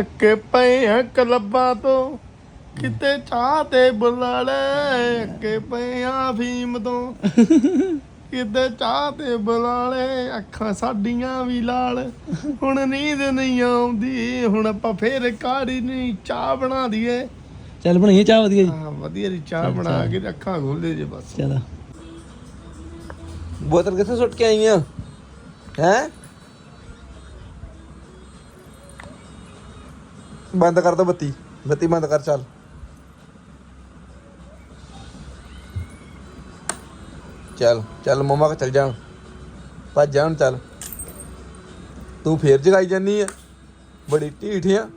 ਅੱਕੇ ਪਏ ਆ ਕਲੱਬਾਂ ਤੋਂ। ਕਿਤੇ ਚਾਹ ਤੇ ਬੁਲਾ ਲੈ ਅੱਕੇ ਪਏ ਆ ਫੀਮ ਤੋਂ। ਕਿਤੇ ਚਾਹ ਤੇ ਬੁਲਾ ਲੈ ਅੱਖਾਂ ਸਾਡੀਆਂ ਵੀ ਲਾਲ। ਹੁਣ ਨੀਂਦ ਨਹੀਂ ਆਉਂਦੀ ਹੁਣ ਆਪਾਂ ਫੇਰ ਕਾੜੀ ਨਹੀਂ ਚਾਹ ਬਣਾ ਦਈਏ। ਚੱਲ ਬਣਾਈਏ ਚਾਹ ਵਧੀਆ ਜੀ। ਹਾਂ ਵਧੀਆ ਜੀ ਚਾਹ ਬਣਾ ਕੇ ਤੇ ਅੱਖਾਂ ਖੋਲੇ ਜੇ ਬਸ। ਚਲ। ਬੋਤਲ ਕਿੱਥੇ ਸੁੱਟ ਕੇ ਆਈ ਆ ਹੈ? ਬੰਦ ਕਰ ਦੋ ਬੱਤੀ। ਬੱਤੀ ਬੰਦ ਕਰ, ਚੱਲ। ਚੱਲ ਚੱਲ ਮਮਾ ਕੋ ਚੱਲ ਜਾਣ ਭੱਜ ਜਾਣ ਚੱਲ। ਤੂੰ ਫੇਰ ਜਗਾਈ ਜਾਨੀ ਆ। ਬੜੀ ਢੀਠ ਆ।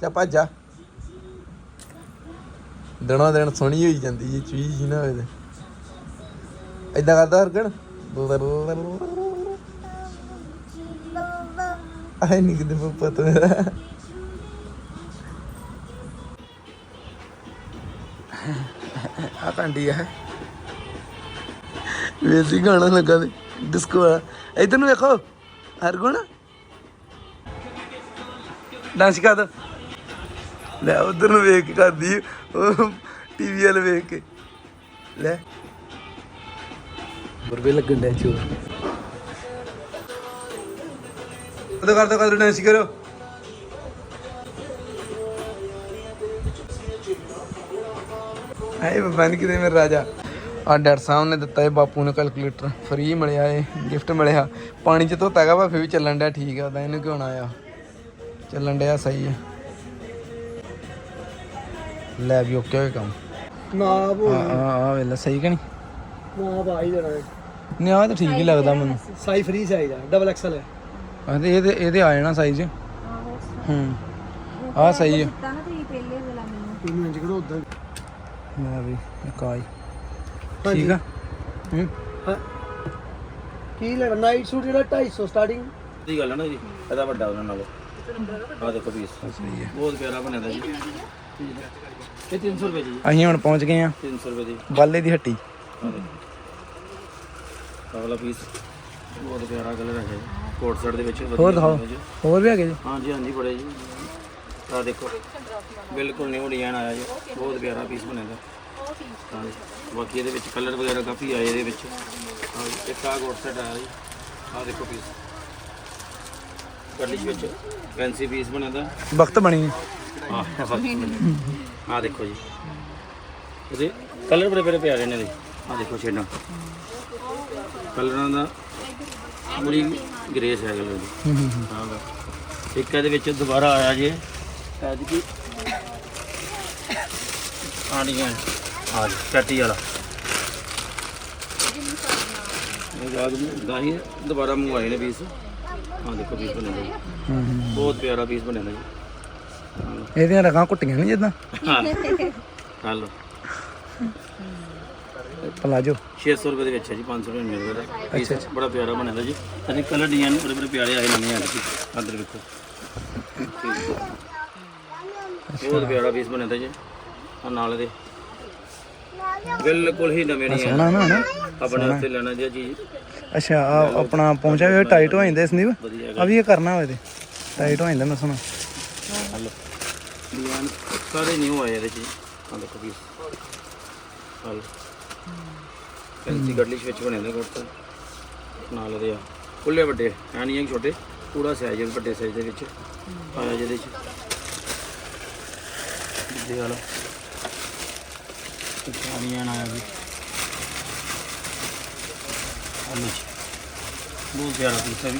ਚਾ ਭੱਜ ਜਾ। ਦਿਨੋਂ ਦਿਨ ਸੋਹਣੀ ਹੋਈ ਜਾਂਦੀ ਜੀ, ਚੀਜ਼ ਹੀ ਨਾ ਹੋਵੇ ਤੇ। ਏਦਾਂ ਕਰਦਾ ਹਰਗਣ। ਆਏ ਨਹੀਂ ਕਿਤੇ ਪਤਾ ਮੇਰਾ। ਆ। ਕੰਡੀ ਵੇਸੀ ਗਾਣਾ ਲੱਗਾ ਤੇ ਡਿਸਕੋ ਆ ਇਧਰ ਨੂੰ ਵੇਖੋ, ਹਰਗੁਣ। ਡਾਂਸ ਕਰ। ਦੋ ਲੈ ਉਧਰ ਨੂੰ ਵੇਖ ਕੇ ਕਰਦੀ ਉਹ ਟੀਵੀ ਵਾਲ ਵੇਖ ਕੇ। ਲੈ। ਬਰਵੇ ਲੱਗਣ ਦੇ ਚੋਰ। ਉਹਦਾ ਕਰਦਾ ਕਰਦਾ ਡਾਂਸ ਕਰੋ। ਆਏ ਬਾਬਾ ਨੀ ਕਿਤੇ ਮੇਰਾ ਰਾਜਾ। ਆ ਡਾਕਟਰ ਸਾਹਿਬ ਨੇ ਦਿੱਤਾ ਇਹ ਬਾਪੂ ਨੂੰ ਕੈਲਕੂਲੇਟਰ ਫ੍ਰੀ ਮਿਲਿਆ ਏ ਗਿਫਟ ਮਿਲਿਆ। ਪਾਣੀ ਚ ਧੋਤਾ ਵਾ ਫਿਰ ਵੀ ਚੱਲਣ ਡਿਆ ਠੀਕ ਆ ਉਹਦਾ ਇਹਨੂੰ ਕਿਉਂ ਨਾ ਆਇਆ। ਚੱਲਣ ਡਿਆ ਸਹੀ ਹੈ ਲੈ ਵੀ ਓਕੇ ਹੋਇਆ ਕੰਮ। ਨਾ ਆ ਆ ਆ ਵੇਲਾ ਸਹੀ ਕਿ ਨਹੀਂ? ਨਾ ਭਾਈ ਜਣਾ ਨਹੀਂ ਆ ਤਾਂ ਠੀਕ ਹੀ ਲੱਗਦਾ ਮੈਨੂੰ। ਸਾਈ ਫ੍ਰੀ ਸਾਈਜ਼ ਆ ਡਬਲ ਐਕਸਲ ਹੈ ਆ। ਤੇ ਇਹਦੇ ਇਹਦੇ ਆ ਜਾਣਾ ਸਾਈਜ਼ ਹੂੰ। ਆ ਸਹੀ ਹੈ ਤਾਂ ਨਾ ਤੁਸੀਂ ਪਹਿਲੇ ਵਾਲਾ ਮੈਨੂੰ। ਤੈਨੂੰ ਇੰਜ ਕਰੋ ਉਦਾਂ ਮੈਂ ਵੀ ਕਾਈ ਠੀਕ ਆ? ਹੂੰ। ਕੀ ਲੈਣਾ? ਨਾਈਟ ਸੂਟ ਜਿਹੜਾ 250 ਸਟਾਰਟਿੰਗ ਦੀ ਗੱਲ ਹੈ ਨਾ ਜੀ ਇਹਦਾ ਵੱਡਾ ਉਹਨਾਂ ਨਾਲੋਂ। ਆ ਦੇਖੋ ਪੀਸ ਸਹੀ ਹੈ। ਬਹੁਤ ਪਿਆਰਾ ਬਣਿਆ ਦਾ ਜੀ। ਇਹ 300 ਰੁਪਏ ਜੀ। ਅਸੀਂ ਹੁਣ ਪਹੁੰਚ ਗਏ ਆ 300 ਰੁਪਏ ਦੀ। ਬਾਲੇ ਦੀ ਹੱਟੀ। ਵਾਲਾ ਪੀਸ ਬਹੁਤ ਪਿਆਰਾ ਕਲਰ ਹੈ ਕੋਟ ਸੈਟ ਦੇ ਵਿੱਚ ਵਧੀਆ ਹੋਰ ਦਿਖਾਓ। ਜੀ। ਹੋਰ ਵੀ ਹੈਗੇ ਜੀ? ਹਾਂਜੀ ਹਾਂਜੀ ਬੜੇ ਜੀ। ਆ ਦੇਖੋ ਬਿਲਕੁਲ ਨਿਊ ਡਿਜ਼ਾਈਨ ਆਇਆ ਜੀ। ਬਹੁਤ ਪਿਆਰਾ ਪੀਸ ਬਣਿਆ ਦਾ ਹਾਂਜੀ ਬਾਕੀ ਇਹਦੇ ਵਿੱਚ ਕਲਰ ਵਗੈਰਾ ਕਾਫੀ ਆਏ ਇਹਦੇ ਵਿੱਚ। ਆਹ ਜੀ, ਇੱਕ ਆ ਕੋਟ ਸੈਟ ਆਇਆ ਜੀ। ਆ ਦੇਖੋ ਪੀਸ ਕੱਲੀ ਵਿੱਚ ਫੈਂਸੀ ਪੀਸ ਬਣਿਆ ਦਾ। ਵਕਤ ਬਣੀ ਆ ਦੇਖੋ ਜੀ। ਇਹਦੇ ਕਲਰ ਬੜੇ ਬੜੇ ਪਿਆਰੇ ਨੇ ਇਹਦੇ। ਆ ਦੇਖੋ ਛੇਡਾਂ ਕਲਰਾਂ ਦਾ ਬੜੀ ਗ੍ਰੇਸ ਹੈ ਕਲਰ ਦੀ। ਹਾਂ। ਇੱਕ ਇਹਦੇ ਵਿੱਚ ਦੁਬਾਰਾ ਆਇਆ ਜੇ। ਐਤਕੀ ਆ ਡਿਜ਼ਾਈਨ ਆ ਜੀ ਚੱਟੀ ਵਾਲਾ। ਇਹ ਯਾਦ ਦਾ ਹੀ ਦੁਬਾਰਾ ਮੰਗਵਾਏ ਨੇ ਪੀਸ ਆ ਦੇਖੋ ਪੀਸ ਬਣਿਆ ਜੀ ਬਹੁਤ ਪਿਆਰਾ ਪੀਸ ਬਣਿਆ ਜੀ। ਲਓ। ਇਹਦੀਆਂ ਰਗਾਂ ਘੁੱਟੀਆਂ ਨਹੀਂ ਜਿੱਦਾਂ। ਹਾਂ। ਲਓ ਪਲਾਜੋ। 600 ਰੁਪਏ ਦੇ ਵਿੱਚ ਹੈ ਜੀ 500 ਰੁਪਏ ਮਿਲ ਰਿਹਾ ਪੀਸ ਬੜਾ ਪਿਆਰਾ ਬਣਿਆ ਜੀ। ਇਹਦੇ ਕਲਰ ਡਿਜ਼ਾਈਨ ਬੜੇ ਬੜੇ ਪਿਆਰੇ ਆਏ ਨਵੇਂ ਆ ਜੀ। ਅੰਦਰ ਵੇਖੋ। ਬਹੁਤ ਪਿਆਰਾ ਪੀਸ ਬਣਿਆ ਦਾ ਜੀ। ਆ ਨਾਲ ਇਹਦੇ। ਬਿਲਕੁਲ ਹੀ ਨਵੇਂ ਨਹੀਂ ਸੋਹਣਾ ਨਾ ਹਨਾ ਆਪਣੇ ਉੱਤੇ ਲੈਣਾ ਜੀ ਇਹ ਚੀਜ਼। ਅੱਛਾ ਆ ਆਪਣਾ ਪਹੁੰਚਿਆ ਹੋਇਆ ਟਾਈਟ ਹੋ ਜਾਂਦੇ ਸੰਦੀਪ? ਆ ਵੀ ਇਹ ਕਰਨਾ ਹੋਵੇ ਤੇ। ਟਾਈਟ ਹੋ ਜਾਂਦਾ ਮੈਂ ਸੁਣਾ ਹਲੋ। ਡਿਜ਼ਾਈਨ ਸਾਰੇ ਨਿਊ ਆਏ ਇਹਦੇ ਚ ਆ ਦੇਖੋ ਪੀਸ ਹਲ। ਫੈਂਸੀ ਗੜਲਿਸ਼ ਵਿੱਚ ਬਣੇ ਨੇ ਕੋਟ ਨਾਲ ਇਹਦੇ ਆ। ਖੁੱਲੇ ਵੱਡੇ ਐ ਨਹੀਂ ਛੋਟੇ। ਪੂਰਾ ਸਾਈਜ਼ ਵੱਡੇ ਸਾਈਜ਼ ਦੇ ਵਿੱਚ। ਆਇਆ ਜਿਹਦੇ ਚ। ਦੇ ਵਾਲਾ ਡਿਜ਼ਾਈਨ ਆਇਆ ਵੀ ਹਲੋ ਬਹੁਤ ਪਿਆਰਾ ਪੀਸ ਹੈ ਵੀ।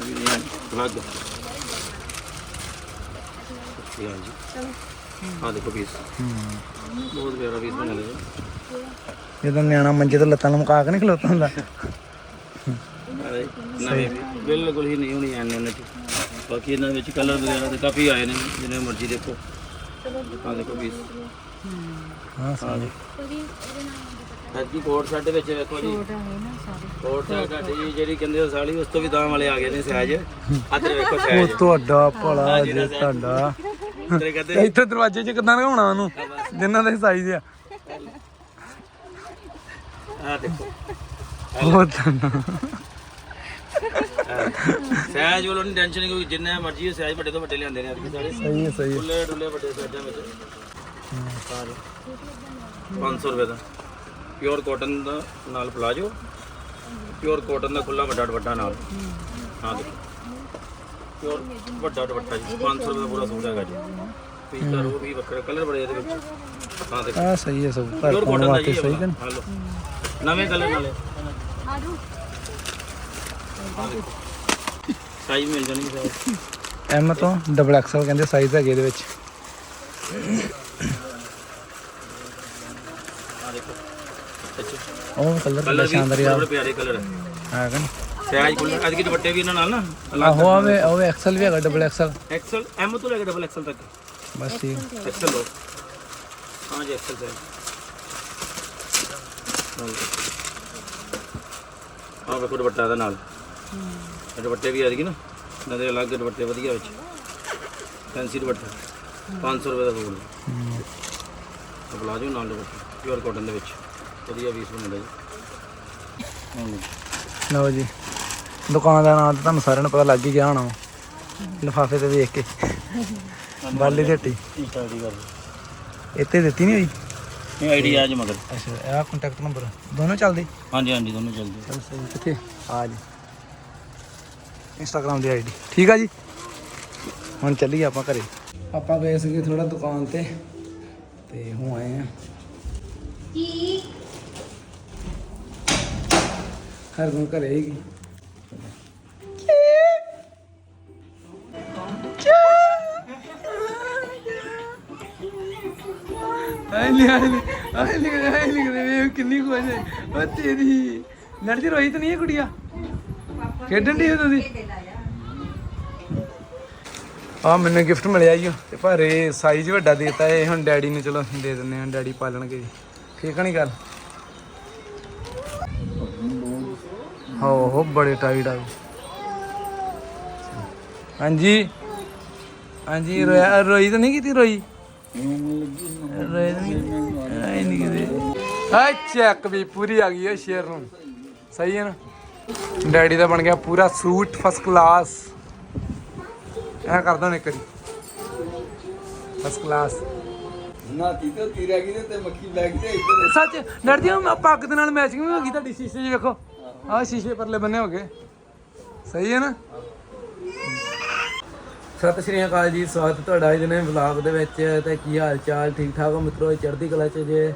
ਇਹ ਵੀ ਡਿਜ਼ਾਈਨ ਅਲੱਗ ਜੀ ਹਾਂਜੀ ਆ ਦੇਖੋ ਪੀਸ। ਬਹੁਤ ਪਿਆਰਾ ਪੀਸ ਬਣਿਆ ਹੋਇਆ ਜਦੋਂ ਨਿਆਣਾ ਮੰਜੇ ਤੋਂ ਲੱਤਾਂ ਲਮਕਾ ਕੇ ਨਹੀਂ ਖਲੋਤਾ ਹੁੰਦਾ। ਵੀ ਬਿਲਕੁਲ ਹੀ ਨਹੀਂ ਹੋਣੀ ਐਨ ਉਹਨਾਂ ਬਾਕੀ ਇਹਨਾਂ ਵਿੱਚ ਕਲਰ ਵਗੈਰਾ ਤੇ ਕਾਫੀ ਆਏ ਨੇ ਜਿੰਨੇ ਮਰਜ਼ੀ ਦੇਖੋ। ਆ ਦੇਖੋ ਪੀਸ ਹਾਂ ਜੀ। ਅੱਜ ਕੋਟ ਸੈੱਟ ਵਿੱਚ ਵੇਖੋ ਜੀ। ਛੋਟਾ ਹੈ ਨਾ ਸਾਰੇ। ਕੋਟ ਸਾਡੀ ਜਿਹੜੀ ਕਹਿੰਦੇ ਉਹ ਸਾਲੀ ਉਸ ਤੋਂ ਵੀ ਤਾਂ ਵਾਲੇ ਆ ਗਏ ਨੇ ਸਾਈਜ਼ ਆਦਰ ਵੇਖੋ ਉਹ ਸਾਈਜ਼ ਤੁਹਾਡਾ ਭਲਾ ਜੇ ਤੁਹਾਡਾ। ਇੱਥੇ ਦਰਵਾਜ਼ੇ 'ਚ ਕਿੱਦਾਂ ਲਗਾਉਣਾ ਉਹਨੂੰ? ਜਿੰਨਾਂ ਦੇ ਸਾਈਜ਼ ਆ। ਆ ਦੇਖੋ। ਉਹ ਤਾਂ ਸਹਿਜ ਵੱਲੋਂ ਨਹੀਂ ਟੈਨਸ਼ਨ ਨਹੀਂ ਕੋਈ ਜਿੰਨਾ ਮਰਜ਼ੀ ਸਹਿਜ ਵੱਡੇ ਤੋਂ ਵੱਡੇ ਲਿਆਂਦੇ ਨੇ ਅੱਜ ਸਾਰੇ। ਸਹੀ ਹੈ ਸਹੀ ਹੈ। ਡੁੱਲੇ ਡੁੱਲੇ ਵੱਡੇ ਸਹਿਜਾਂ ਵਿੱਚ। ਸਾਰੇ। 500 ਰੁਪਏ ਦਾ। ਪਿਓਰ ਕਾਟਨ ਦਾ ਨਾਲ ਪਲਾਜੋ। ਪਿਓਰ ਕਾਟਨ ਦਾ ਖੁੱਲਾ ਵੱਡਾ ਦੁਪੱਟਾ ਨਾਲ। ਹਾਂ ਦੇਖੋ। ਪਿਓਰ ਵੱਡਾ ਦੁਪੱਟਾ ਜੀ। 500 ਰੁਪਏ ਦਾ ਪੂਰਾ ਸੂਟ ਹੈਗਾ ਜੀ। ਪੀਕਰ ਉਹ ਵੀ ਵੱਖਰਾ ਕਲਰ ਬੜੇ ਇਹਦੇ ਵਿੱਚ। ਹਾਂ ਦੇਖੋ। ਆ ਸਹੀ ਹੈ ਸਭ। ਪਾਉਣ ਕਾਟਨ ਦਾ ਸਹੀ ਹੈ ਹਲੋ ਨਵੇਂ ਕਲਰ ਨਾਲੇ। ਆਜੋ ਸਾਈਜ਼ ਮਿਲ ਜਾਣਗੇ ਸਾਈਜ਼ ਐਮ ਤੋਂ ਡਬਲ ਐਕਸਲ ਕਹਿੰਦੇ ਸਾਈਜ਼ ਹੈਗੇ ਇਹਦੇ ਵਿੱਚ। ਆ ਦੇਖੋ। ਅੱਛਾ। ਉਹ ਕਲਰ ਬੜਾ ਸ਼ਾਨਦਾਰ ਆ। ਬੜੇ ਪਿਆਰੇ ਕਲਰ ਹੈ ਹੈਗਾ ਨਾ ਸਾਈਜ਼ ਖੁੱਲੇ ਅੱਜ ਕੇ ਦੁਪੱਟੇ ਵੀ ਇਹਨਾਂ ਨਾਲ ਨਾ ਆਹੋ ਆਵੇ ਉਹ ਐਕਸਲ ਵੀ ਹੈਗਾ ਡਬਲ ਐਕਸਲ ਐਕਸਲ ਐਮ ਤੋਂ ਲੈ ਕੇ ਡਬਲ ਐਕਸਲ ਤੱਕ। ਬਸ ਠੀਕ। ਐਕਸਲ ਲੋ ਹਾਂ ਜੀ ਐਕਸਲ ਸਾਈਜ਼ ਹਾਂ ਵੇਖੋ ਦੁਪੱਟਾ ਇਹਦਾ ਨਾਲ। ਦੁਪੱਟੇ ਵੀ ਆ ਜੀ ਨਾ। ਇਹਨਾਂ ਦੇ ਅਲੱਗ ਦੁਪੱਟੇ ਵਧੀਆ ਵਿੱਚ। ਫੈਂਸੀ ਦੁਪੱਟਾ। 500 ਰੁਪਏ ਦਾ ਸੂਟ ਪਲਾਜੋ ਨਾਲ ਦੁਪੱਟਾ। ਪਿਓਰ ਕਾਟਨ ਦੇ ਵਿੱਚ। ਵਧੀਆ ਪੀਸ ਬਣਦਾ ਜੀ। ਲਓ ਜੀ। ਦੁਕਾਨ ਦਾ ਨਾਮ ਤਾਂ ਤੁਹਾਨੂੰ ਸਾਰਿਆਂ ਨੂੰ ਪਤਾ ਲੱਗ ਹੀ ਗਿਆ ਹੋਣਾ। ਲਿਫਾਫੇ ਤੇ ਵੇਖ ਕੇ। ਬਾਲੀ ਦੀ ਹੱਟੀ ਇੱਥੇ ਦਿੱਤੀ ਨਹੀਂ ਹੋਈ? ਇਹ ਆਈਡੀ ਆ ਜੀ ਮਗਰ। ਅੱਛਾ ਇਹ ਕੰਟੈਕਟ ਨੰਬਰ ਦੋਨੋਂ ਚੱਲਦੇ? ਹਾਂਜੀ ਹਾਂਜੀ ਦੋਨੋਂ ਚੱਲਦੇ ਚਲ ਸਹੀ ਕਿੱਥੇ? ਆ ਜੀ। ਇੰਸਟਾਗ੍ਰam ਦੀ ਆਈਡੀ ਠੀਕ ਆ ਜੀ? ਹੁਣ ਚੱਲੀਏ ਆਪਾਂ ਘਰੇ। ਆਪਾਂ ਗਏ ਸੀਗੇ ਥੋੜਾ ਦੁਕਾਨ ਤੇ ਤੇ ਹੁਣ ਆਏ ਆ। ਕੀ? ਹਰ ਗੁਣ ਘਰੇ ਹੀ। ਆਈ ਨਹੀਂ ਆਈ ਨਹੀਂ ਆਈ ਨਹੀਂ ਵੇ ਕਿੰਨੀ ਖੁਸ਼ ਹੈ। ਉਹ ਤੇਰੀ। ਲੜਦੀ ਰੋਈ ਤਾਂ ਨਹੀਂ ਹੈ ਕੁੜੀਆ? ਖੇਡਣ ਦੀ ਤੁਸੀਂ? ਆ ਮੈਨੂੰ ਗਿਫਟ ਮਿਲਿਆ ਈ ਤੇ ਪਰ ਇਹ ਸਾਈਜ਼ ਵੱਡਾ ਦੇਤਾ ਇਹ, ਹੁਣ ਡੈਡੀ ਨੂੰ ਚਲੋ ਦੇ ਦਿੰਦੇ ਹਾਂ ਡੈਡੀ ਪਾਲਣਗੇ। ਠੀਕ ਨਹੀਂ ਗੱਲ? ਹੋ ਹੋ ਬੜੇ ਟਾਈਟ ਆ। ਹਾਂਜੀ। ਹਾਂਜੀ, ਰੋਇਆ, ਰੋਈ ਤਾਂ ਨਹੀਂ ਕੀਤੀ ਰੋਈ? ਰੋਈ ਨਹੀਂ ਆਈ ਆ ਚੈੱਕ ਵੀ ਪੂਰੀ ਆ ਗਈ ਹੈ ਸ਼ੇਰ ਨੂੰ। ਸਹੀ ਹੈ ਨਾ? ਡੈਡੀ ਦਾ ਬਣ ਗਿਆ ਪੂਰਾ ਸੂਟ ਫਸਟ ਕਲਾਸ ਐ ਕਰਦਾ ਨੇ ਕਰੀ ਫਸਟ ਕਲਾਸ ਨਾ ਤੀਤੋ ਤੀਰਾ ਗਈ ਤੇ ਮੱਖੀ ਲੱਗ ਗਈ ਸੱਚ ਡਰਦੀ ਹਾਂ ਪੱਗ ਦੇ ਨਾਲ ਮੈਚਿੰਗ ਵੀ ਹੋ ਗਈ ਤੁਹਾਡੀ ਸ਼ੀਸ਼ੇ 'ਚ ਵੇਖੋ। ਆਹ ਸ਼ੀਸ਼ੇ ਪਰਲੇ ਬੰਨੇ ਹੋ ਗਏ। ਸਹੀ ਹੈ ਨਾ? ਸਤਿ ਸ਼੍ਰੀ ਅਕਾਲ ਜੀ ਸਵਾਗਤ ਤੁਹਾਡਾ ਅੱਜ ਦੇ ਵਲੌਗ ਦੇ ਵਿੱਚ। ਤੇ ਕੀ ਹਾਲ ਚਾਲ ਠੀਕ ਠਾਕ ਹੋ? ਮਿੱਤਰੋ ਚੜ੍ਹਦੀ ਕਲਾ 'ਚ ਜੇ।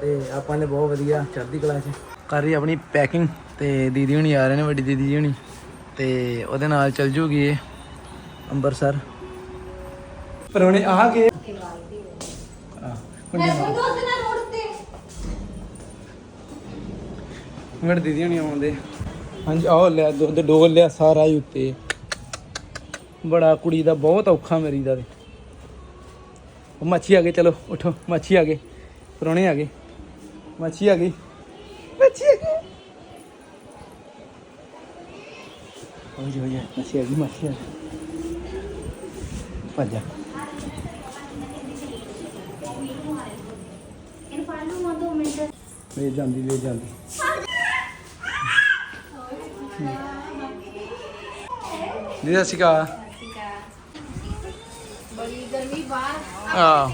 ਤੇ ਆਪਾਂ ਨੇ ਬਹੁਤ ਵਧੀਆ ਚੜ੍ਹਦੀ ਕਲਾ 'ਚ। ਕਰ ਰਹੀ ਆਪਣੀ ਪੈਕਿੰਗ ਤੇ ਦੀਦੀ ਹੁਣੀ ਆ ਰਹੇ ਨੇ ਵੱਡੀ ਦੀਦੀ ਹੁਣੀ। ਤੇ ਉਹਦੇ ਨਾਲ ਚੱਲ ਜੂਗੀ ਇਹ। ਅੰਮ੍ਰਿਤਸਰ ਪਰੋਣੇ ਆ ਗਏ। ਆ ਮੇਰੇ ਦੀਦੀ ਨਹੀਂ ਆਉਂਦੇ ਹਾਂਜੀ ਆਹ ਲਿਆ ਦੁੱਧ ਡੋਲ ਲਿਆ ਸਾਰਾ ਹੀ ਉੱਤੇ। ਬੜਾ ਕੁੜੀ ਦਾ ਬਹੁਤ ਔਖਾ ਮੇਰੀ ਦਾ ਤੇ। ਉਹ ਮੱਛੀ ਆ ਗਈ ਚਲੋ ਉਠੋ ਮੱਛੀ ਆ ਗਈ ਪਰੋਣੇ ਆ ਗਏ। ਮੱਛੀ ਆ ਗਈ। ਮੱਛੀ ਆ ਗਈ। ਹੋ ਜੀ ਹੋ ਜੀ ਮੱਛੀ ਆ ਗਈ ਮੱਛੀ ਆ ਗਈ। ਭੱਜ ਜਾ। ਇਹਨੂੰ ਫੜ ਲੂੰਗਾ 2 ਮਿੰਟ ਵੇ ਜਾਂਦੀ ਵੇ ਜਾਂਦੀ। ਜੀ ਸਤਿ ਸ਼੍ਰੀ ਅਕਾਲ। ਬੜੀ ਗਰਮੀ ਬਾਹਰ ਆ।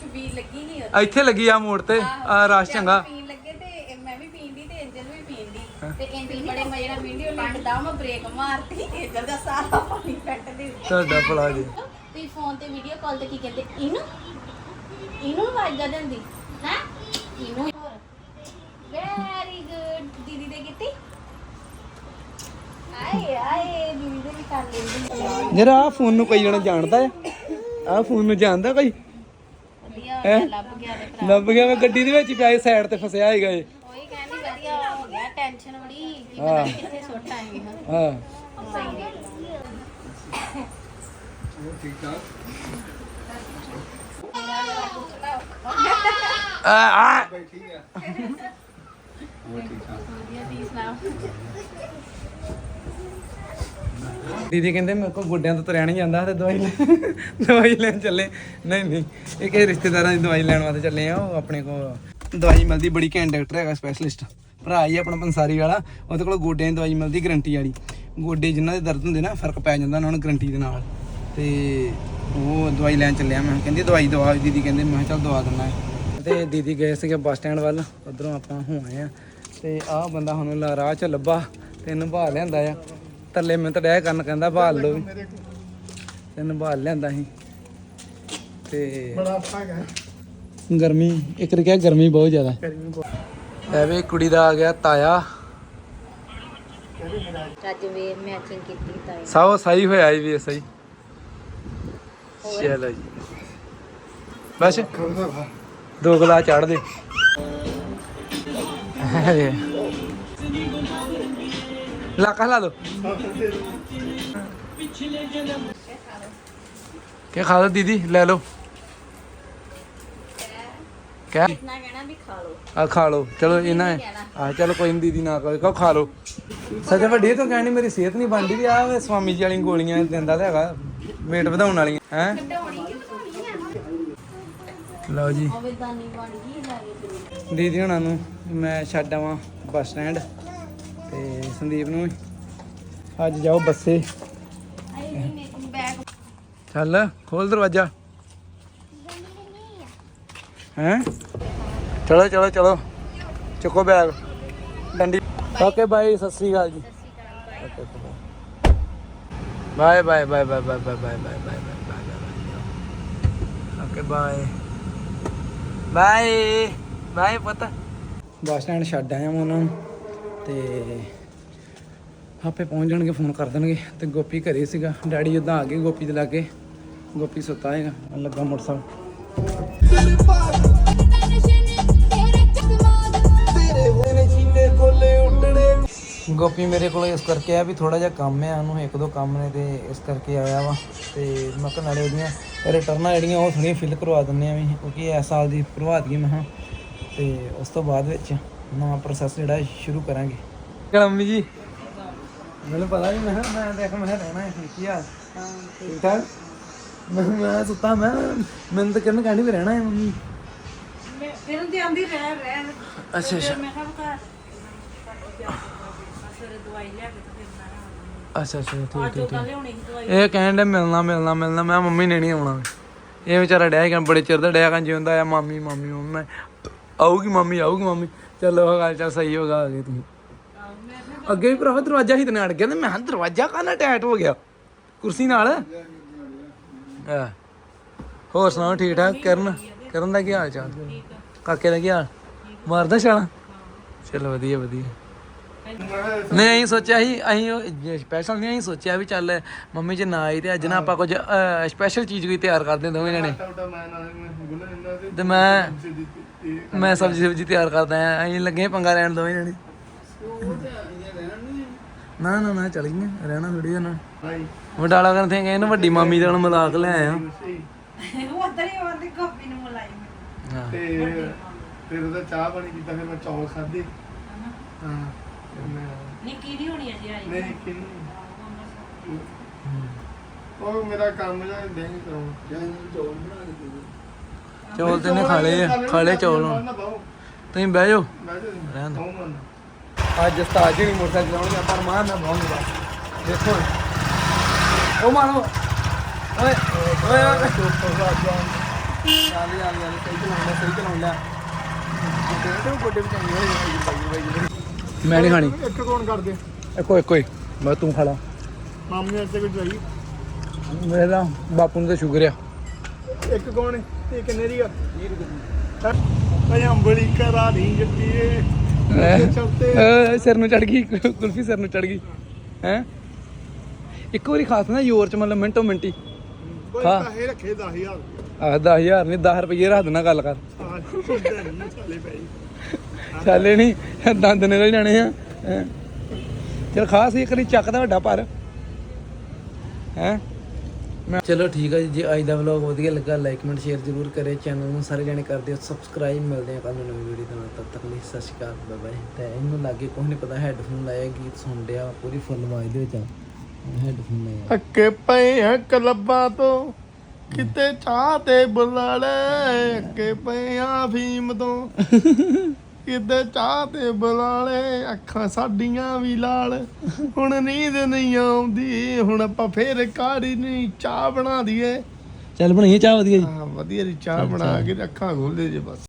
ਛਬੀਲ ਲੱਗੀ ਨਹੀਂ ਇੱਥੇ ਲੱਗੀ ਆ ਮੋੜ ਤੇ ਆ ਰਸ਼ ਚੰਗਾ। ਪੀਣ ਲੱਗੇ ਤੇ ਮੈਂ ਵੀ ਪੀਂਦੀ ਤੇ ਇੰਜਨ ਵੀ ਪੀਂਦੀ ਤੇ ਇੰਜਨ ਬੜੇ ਮਜ਼ੇ ਨਾਲ ਪੀਂਦੀ ਉਹਨੇ ਇੱਕਦਮ ਬ੍ਰੇਕ ਮਾਰਤੀ ਇੰਜਨ ਦਾ ਸਾਰਾ ਪਾਣੀ ਕੱਟ ਦੇ ਤੁਹਾਡਾ ਭਲਾ ਜੀ। ਤੁਸੀਂ ਫੋਨ ਤੇ ਵੀਡੀਓ ਕਾਲ ਤੇ ਕੀ ਕਹਿੰਦੇ? ਇਹਨੂੰ? ਇਹਨੂੰ ਵਾਜਾ ਦਿੰਦੀ ਹੈ? ਇਹਨੂੰ ਵੈਰੀ ਗੁੱਡ ਦੀਦੀ ਦੇ ਕੀਤੀ? ਆਏ ਆਏ। ਦੀਦੀ ਦੇ ਵੀ ਕਰ ਲੈਂਦੀ ਜਰਾ ਆ ਫੋਨ ਨੂੰ ਕੋਈ ਜਣਾ ਜਾਣਦਾ ਆ ਆ ਫੋਨ ਨੂੰ ਜਾਣਦਾ ਕੋਈ? ਵਧੀਆ ਲੱਭ ਗਿਆ ਤੇ ਭਰਾ ਲੱਭ ਗਿਆ ਮੈਂ ਗੱਡੀ ਦੇ ਵਿੱਚ ਪਿਆ ਸਾਈਡ ਤੇ ਫਸਿਆ ਹੈਗਾ ਏ ਉਹੀ ਕਹਿੰਦੀ ਵਧੀਆ ਹੋ ਗਿਆ ਟੈਨਸ਼ਨ ਬੜੀ। ਕਿ। ਪਤਾ ਕਿੱਥੇ ਸੁੱਟ ਆਏ ਹਾਂ। ਹਾਂ। ਠੀਕ ਠਾਕ ਆ ਆ ਦੀਦੀ ਕਹਿੰਦੇ ਮੇਰੇ ਕੋਲ ਗੁੱਡਿਆਂ ਤੋਂ ਤੁਰਿਆ ਨਹੀਂ ਜਾਂਦਾ ਤੇ ਦਵਾਈ ਲੈ ਦਵਾਈ ਲੈਣ ਚੱਲੇ। ਨਹੀਂ ਨਹੀਂ। ਇਹ ਕਿਸੇ ਰਿਸ਼ਤੇਦਾਰਾਂ ਦੀ ਦਵਾਈ ਲੈਣ ਵਾਸਤੇ ਚੱਲੇ ਆ, ਉਹ ਆਪਣੇ ਕੋਲ ਦਵਾਈ ਮਿਲਦੀ, ਬੜੀ ਘੈਂਟ ਡਾਕਟਰ ਹੈਗਾ ਸਪੈਸ਼ਲਿਸਟ ਭਰਾ ਹੀ ਆਪਣਾ ਪੰਸਾਰੀ ਵਾਲਾ, ਉਹਦੇ ਕੋਲ ਗੋਡਿਆਂ ਦੀ ਦਵਾਈ ਮਿਲਦੀ ਗਰੰਟੀ ਵਾਲੀ। ਗੋਡੇ ਜਿਨ੍ਹਾਂ ਦੇ ਦਰਦ ਹੁੰਦੇ ਨਾ, ਫ਼ਰਕ ਪੈ ਜਾਂਦਾ ਉਹਨਾਂ ਨੂੰ ਗਰੰਟੀ ਦੇ ਨਾਲ। ਤੇ ਉਹ ਦਵਾਈ ਲੈਣ ਚੱਲਿਆ ਮੈਂ। ਕਹਿੰਦੀ ਦਵਾਈ ਦਵਾ ਦੀਦੀ ਕਹਿੰਦੇ ਮੈਂ ਕਿਹਾ ਚੱਲ ਦਵਾ ਦਿੰਦਾ ਤੇ ਦੀਦੀ ਗਏ ਸੀਗੇ ਬੱਸ ਸਟੈਂਡ ਵੱਲ ਉਧਰੋਂ ਆਪਾਂ ਹੋ ਆਏ ਆ। ਤੇ ਆਹ ਬੰਦਾ ਹੁਣ ਲਾ- ਰਾਹ ਚ ਲੱਭਾ ਤੇ ਭਾਲ ਲਿਆਂਦਾ ਆ। ਥੱਲੇ ਮੈਂ ਤਾਂ ਡੈ ਕਰਨ ਕਹਿੰਦਾ ਭਾਲ ਲਓ ਵੀ। ਤੈਨੂੰ ਭਾਲ ਲਿਆਂਦਾ ਸੀ। ਤੇ ਬੜਾ ਭਾਗ ਹੈ ਗਰਮੀ ਇੱਕ ਤਾਂ ਕਿਹਾ ਗਰਮੀ ਬਹੁਤ ਜ਼ਿਆਦਾ। ਗਰਮੀ ਬਹੁਤ। ਐ ਵੀ ਕੁੜੀ ਦਾ ਆ ਗਿਆ ਤਾਇਆ। ਅੱਜ ਵੇ ਮੈਚਿੰਗ ਕੀਤੀ ਤਾਂ ਸਭ ਸਹੀ ਹੋਇਆ ਜੀ ਵੀ ਸਹੀ। ਚਲੋ ਜੀ। ਬਸ। ਦੋ ਗਲਾ ਚੜ ਦੇ। ਲਾ ਦੋ ਕੀ ਖਾ ਲਓ ਦੀਦੀ? ਲੈ ਲਓ। ਕਿਆ? ਨਾ ਕਹਿਣਾ ਵੀ ਖਾ ਲਓ। ਆ ਖਾ ਲਓ। ਚਲੋ ਇਹਨਾਂ ਆ ਚਲੋ ਕੋਈ ਨੀ ਦੀਦੀ ਨਾ ਕਹੋ। ਕਹੋ ਖਾ ਲਓ। ਸੱਚ ਵੱਡੀ ਤੋਂ ਕਹਿਣੀ ਮੇਰੀ ਸਿਹਤ ਨਹੀਂ ਬਣਦੀ ਵੀ ਆ ਸਵਾਮੀ ਜੀ ਵਾਲੀਆਂ ਗੋਲੀਆਂ ਦਿੰਦਾ ਤਾਂ ਹੈਗਾ। Weight ਵਧਾਉਣ ਵਾਲੀਆਂ ਹੈ ਲਓ ਜੀ। ਉਹ ਦੀਦੀ ਹੁਣਾਂ ਨੂੰ ਮੈਂ ਛੱਡ ਆਵਾਂ ਬੱਸ ਸਟੈਂਡ ਤੇ ਸੰਦੀਪ ਨੂੰ ਅੱਜ ਜਾਓ ਬੱਸੇ। ਚੱਲ, ਖੋਲ ਦਰਵਾਜ਼ਾ। ਹੈ? ਚਲੋ ਚਲੋ ਚਲੋ। ਚੁੱਕੋ ਬੈਗ। ਡੰਡੀ। ਓਕੇ ਬਾਈ, ਸਤਿ ਸ੍ਰੀ ਅਕਾਲ ਜੀ। Bye bye bye bye bye bye bye bye bye bye okay bye bye bye ਪਤਾ ਬੱਸ ਸਟੈਂਡ ਛੱਡ ਆਇਆ ਮੈਂ ਉਹਨਾਂ ਨੂੰ ਤੇ ਆਪੇ ਪਹੁੰਚ ਜਾਣਗੇ ਫੋਨ ਕਰ ਦੇਣਗੇ ਤੇ ਗੋਪੀ ਘਰੇ ਸੀਗਾ ਡੈਡੀ ਉਦਾਂ ਆ ਗਏ ਗੋਪੀ ਦੇ ਲਾਗੇ ਗੋਪੀ ਸੁੱਤਾ ਹੈਗਾ ਲੱਗਾ ਮੋਟਰਸਾਈਕਲ ਗੋਪੀ ਮੇਰੇ ਕੋਲ ਇਸ ਕਰਕੇ ਆ ਵੀ ਥੋੜਾ ਜਿਹਾ ਕੰਮ ਹੈ ਉਹਨੂੰ ਇੱਕ ਦੋ ਕੰਮ ਨੇ ਤੇ ਇਸ ਕਰਕੇ ਆਇਆ ਵਾ ਤੇ ਮੈਂ ਕਿਹਾ ਨਾਲੇ ਉਹਦੀਆਂ ਰਿਟਰਨਾਂ ਜਿਹੜੀਆਂ ਉਹ ਥੋੜੀਆਂ ਫਿਲ ਕਰਵਾ ਦਿੰਨੇ ਆ ਵੀ ਕਿਉਂਕਿ ਇਸ ਸਾਲ ਦੀ ਭਰਵਾ ਦਈਏ ਮੈਂ ਕਿਹਾ ਤੇ ਉਸ ਤੋਂ ਬਾਅਦ ਵਿੱਚ ਨਵਾਂ ਪ੍ਰੋਸੈਸ ਜਿਹੜਾ ਸ਼ੁਰੂ ਕਰਾਂਗੇ। ਕਲਮੀ ਜੀ? ਮੈਨੂੰ ਪਤਾ ਨਹੀਂ ਮੈਂ ਮੈਂ ਦੇਖ ਮੈਂ ਰਹਿਣਾ ਹੈ ਕੀ ਹਾਲ ਠੀਕ ਠਾਕ? ਮੈਂ ਮੈਂ ਸੁੱਤਾ ਮੈਂ ਮੈਨੂੰ ਤਾਂ ਕਿਰਨ ਕਹਿੰਦੀ ਵੀ ਰਹਿਣਾ ਹੈ ਮੰਮੀ। ਫਿਰ ਤੇ ਆਂਦੀ ਰਹਿ ਰਹਿ। ਅੱਛਾ ਅੱਛਾ। ਮੈਂ ਕਿਹਾ ਦਵਾਈ ਲਿਆ ਕੇ ਤੇ ਫਿਰ ਮੈਂ ਅੱਛਾ ਅੱਛਾ ਠੀਕ ਠੀਕ ਠੀਕ। ਕੱਲ ਲਿਆਉਣੀ ਸੀ ਦਵਾਈ। ਇਹ ਕਹਿਣ ਦੇ ਮਿਲਣਾ ਮਿਲਣਾ ਮਿਲਣਾ। ਮੈਂ ਮੰਮੀ ਨੇ ਨਹੀਂ ਆਉਣਾ। ਇਹ ਵਿਚਾਰਾ ਡਿਆ ਕਿ ਬੜੇ ਚਿਰ ਦਾ ਡਿਆ kan ਜਿਉਂਦਾ ਆ। ਮਾਮੀ ਮਾਮੀ ਮੰਮੀ ਆਊਗੀ ਮਾਮੀ ਆਊਗੀ ਮਾਮੀ। ਚਲੋ ਉਹ ਗੱਲ ਚੱਲ ਸਹੀ ਹੋਗਾ ਆ ਗਏ ਤੁਸੀਂ। ਅੱਗੇ ਵੀ ਭਰਾਵਾ ਦਰਵਾਜ਼ਾ ਹੀ ਤੇ ਅੜ ਗਿਆ ਤੇ ਮੈਂ ਕਿਹਾ ਦਰਵਾਜ਼ਾ ਕਾਹਨਾ ਟਾਈਟ ਹੋ ਗਿਆ? ਕੁਰਸੀ ਨਾਲ? ਹੋਰ ਸੁਣਾਓ ਠੀਕ ਠਾਕ? ਕਰਨ ਕਰਨ ਦਾ ਕੀ ਹਾਲ ਚਾਲ? ਕਾਕੇ ਦਾ ਕੀ ਹਾਲ? ਮਾਰਦਾ ਛਾਲਾ? ਚਲੋ ਵਧੀਆ ਵਧੀਆ। ਨਹੀਂ ਅਸੀਂ ਸੋਚਿਆ ਸੀ ਅਸੀਂ ਸਪੈਸ਼ਲ ਨਹੀਂ ਅਸੀਂ ਸੋਚਿਆ ਵੀ ਚੱਲ ਮੰਮੀ ਜੇ ਨਾ ਆਈ ਤੇ ਅੱਜ ਨਾ ਆਪਾਂ ਕੁਝ ਸਪੈਸ਼ਲ ਚੀਜ਼ ਕੋਈ ਤਿਆਰ ਕਰਦੇ ਦੋਵੇਂ ਜਣੇ। ਤੇ ਮੈਂ ਮੈਂ ਸਬਜ਼ੀ ਸਬਜ਼ੀ ਤਿਆਰ ਕਰਦਾ ਆ ਅਸੀਂ ਲੱਗੇ ਪੰਗਾ ਲੈਣ ਦੋਵੇਂ ਜਣੇ। ਨਾ ਨਾ ਨਾ ਚੱਲ ਗਈਆਂ ਰਹਿਣਾ ਥੋੜੀ ਜਨਾ ਭਾਈ ਵਡਾਲਾ ਕਰਨ ਤੇ ਗਏ ਨਾ ਵੱਡੀ ਮਾਮੀ ਦੇ ਨਾਲ ਮਲਾਕ ਲੈ ਆਇਆ। ਉਹ ਉਧਰ ਹੀ ਉਹਦੀ ਕਾਪੀ ਨੂੰ ਮਲਾਈ ਤੇ ਫਿਰ ਉਹਦਾ ਚਾਹ ਪਾਣੀ ਕੀਤਾ ਫਿਰ ਮੈਂ ਚੌਲ ਖਾਦੇ ਹਾਂ। ਨਿੱਕੀ ਦੀ ਹੋਣੀ ਅਜੇ ਆਈ? ਨਹੀਂ ਕਿੰਨੀ ਉਹ ਮੇਰਾ ਕੰਮ ਜਾਂ ਨਹੀਂ ਕਰਾਉਣਾ ਚੌਲ ਤੇ ਨੇ ਖਾ ਲਏ ਆ ਖਾ ਲਏ ਚੌਲ ਹੁਣ। ਤੁਸੀਂ ਬਹਿ ਜਾਓ। ਰਹਿਣ ਦਿਓ। ਅੱਜ ਉਸਤਾਦ ਜੀ ਨਹੀਂ ਮੋਟਰਸਾਈਕਲ ਚਲਾਉਣਗੇ ਪਰ ਮਾਰ ਨਾ ਬਹੁੰਗਾ ਦੇਖੋ ਉਹ ਮਾਰੋ। ਓਏ ਓਏ ਓਏ। ਚੱਲ ਯਾਰ ਯਾਰ ਸਹੀ ਚਲਾਉਂਦਾ ਸਹੀ ਚਲਾਉਂਦਾ ਮੈਂ ਨਹੀਂ ਖਾਣੀ। ਇੱਕ ਕੌਣ ਕਰਦੇ? ਇੱਕੋ ਇੱਕੋ ਹੀ। ਮੈਂ ਤੂੰ ਖਾ ਲਾ। ਮਾਮੀ ਇੱਥੇ ਕੋਈ ਜਾਈ ਮੇਰੇ ਤਾਂ ਬਾਪੂ ਨੂੰ ਤਾਂ ਸ਼ੂਗਰ ਆ। ਇੱਕ ਕੌਣ ਇਹ ਕਿੰਨੇ ਦੀ ਆ? 20 ਰੁਪਏ ਭਾਈ ਅੰਬਲੀ ਕਰਾ ਨਹੀਂ ਚੌਥੇ ਅਹ ਸਿਰ ਨੂੰ ਚੜ ਗਈ। ਕੁਲਫੀ ਸਿਰ ਨੂੰ ਚੜ ਗਈ। ਹੈ? ਇੱਕ ਵਾਰੀ ਖਾਸ ਨਾ ਜ਼ੋਰ ਚ ਮਤਲਬ ਮਿੰਟੋ ਮਿੰਟੀ। ਕੋਈ ਹਾਂ। ਪੈਸੇ ਰੱਖੇ 10000 ਆਹ 10000 ਨਹੀਂ 10 ਰੁਪਏ ਰੱਖ ਦੇਣਾ ਗੱਲ ਕਰ। ਆ ਨਹੀਂ ਦੰਦ ਨਿਕਲ ਜਾਣੇ ਆ। ਚਲ ਖਾਸ ਇੱਕ ਵਾਰੀ ਚੱਕਦਾ ਵੱਡਾ ਪਰ। ਹੈ? ਮੈਂ ਚਲੋ ਠੀਕ ਹੈ ਜੀ ਜੇ ਅੱਜ ਦਾ ਵਲੌਗ ਵਧੀਆ ਲੱਗਾ ਲਾਈਕ ਕਮੈਂਟ ਸ਼ੇਅਰ ਜ਼ਰੂਰ ਕਰੇ ਚੈਨਲ ਨੂੰ ਸਾਰੇ ਜਣੇ ਕਰ ਦਿਓ। ਸਬਸਕ੍ਰਾਈਬ ਮਿਲਦੇ ਆ ਕੱਲ ਨਵੀਂ ਵੀਡੀਓ ਦੇ ਨਾਲ। ਤਦ ਤੱਕ ਲਈ ਸਤਿ ਸ਼੍ਰੀ ਅਕਾਲ ਬਾਏ ਬਾਏ ਤੇ ਇਹਨੂੰ ਲੱਗੇ ਕੁਝ ਨਹੀਂ ਪਤਾ ਹੈੱਡਫੋਨ ਲਾਇਆ ਗੀਤ ਸੁਣ ਡਿਆ ਪੂਰੀ ਫੁੱਲ ਆਵਾਜ਼ ਦੇ ਵਿੱਚ ਆ। ਹੈੱਡਫੋਨ ਲਾਇਆ। ਅੱਕੇ ਪਏ ਆ ਕਲੱਬਾਂ ਤੋਂ ਕਿਤੇ ਚਾਹ ਤੇ ਬੁਲਾ ਲੈ ਅੱਕੇ ਪਏ ਆ ਫੀਮ ਤੋਂ। ਕਿਤੇ ਚਾਹ ਤੇ ਬੁਲਾਲੇ ਅੱਖਾਂ ਸਾਡੀਆਂ ਵੀ ਲਾਲ। ਹੁਣ ਨੀਂਦ ਨਹੀਂ ਆਉਂਦੀ ਹੁਣ ਆਪਾਂ ਫੇਰ ਕਾੜੀ ਨਹੀਂ ਚਾਹ ਬਣਾ ਦਈਏ। ਚੱਲ ਬਣਾਈਏ ਚਾਹ ਵਧੀਆ ਜੀ। ਹਾਂ ਵਧੀਆ ਦੀ ਚਾਹ ਬਣਾ ਕੇ ਤੇ ਅੱਖਾਂ ਖੋਲੇ ਜੇ ਬਸ।